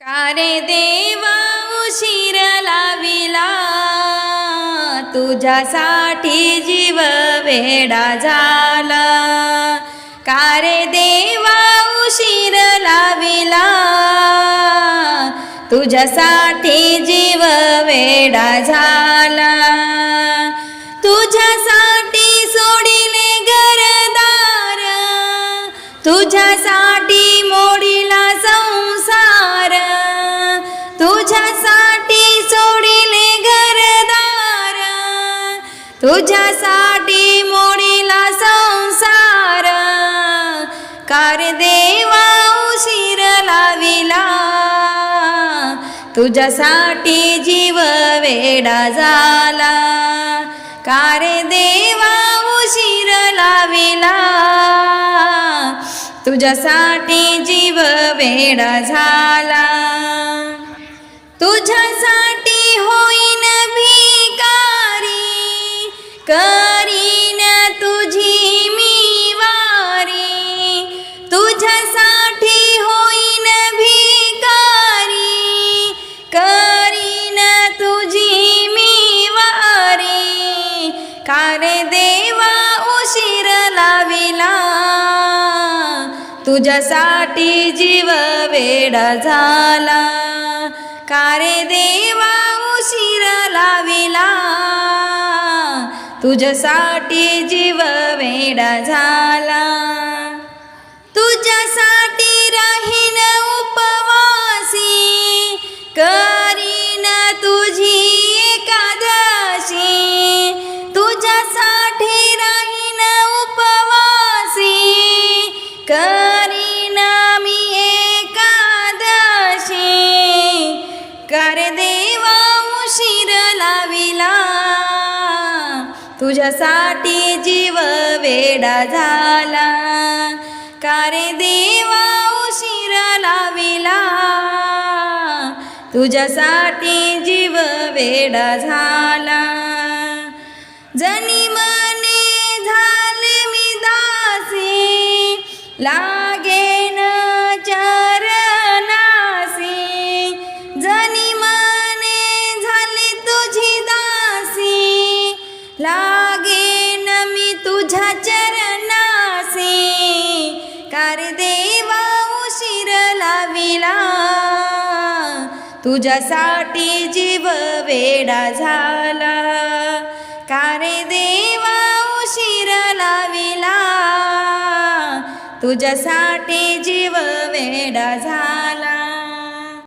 का रे देवा उशीर लाविला? तुझ्यासाठी जीव वेडा झाला. का रे देवा उशीर लाविला? तुझ्यासाठी जीव वेडा झाला. तुझ्यासाठी सोडिले घरदार. तुझ्यासाठी मोडीला तुझ्यासाठी मोडीला संसार. कार देवा उशीर लाविला. तुझ्यासाठी जीव वेडा झाला. कारे देवा उशीर लाविला. तुझ्यासाठी जीव वेडा झाला. तुझ्यासाठी होई करीन तुझी मी वारी. तुझ्यासाठी होईन भिकारी. करीन तुझी मी वारी. कारे देवा उशीर लाविला? तुझ्यासाठी जीव वेडा झाला. कारे देवा उशीर लाविला? तुझ्यासाठी जीव वेडा झाला. तुझ्यासाठी राहीन उपवासी. करीन तुझी तुझ्यासाठी जीव वेडा झाला. कारे देवा उशीर लाविला? तुझ्यासाठी जीव वेडा झाला. जनी मने झाले मी दासी. ला तुझ्यासाठी जीव वेडा झाला. कारे देवा उशीर लाविला? तुझ्यासाठी जीव वेडा झाला.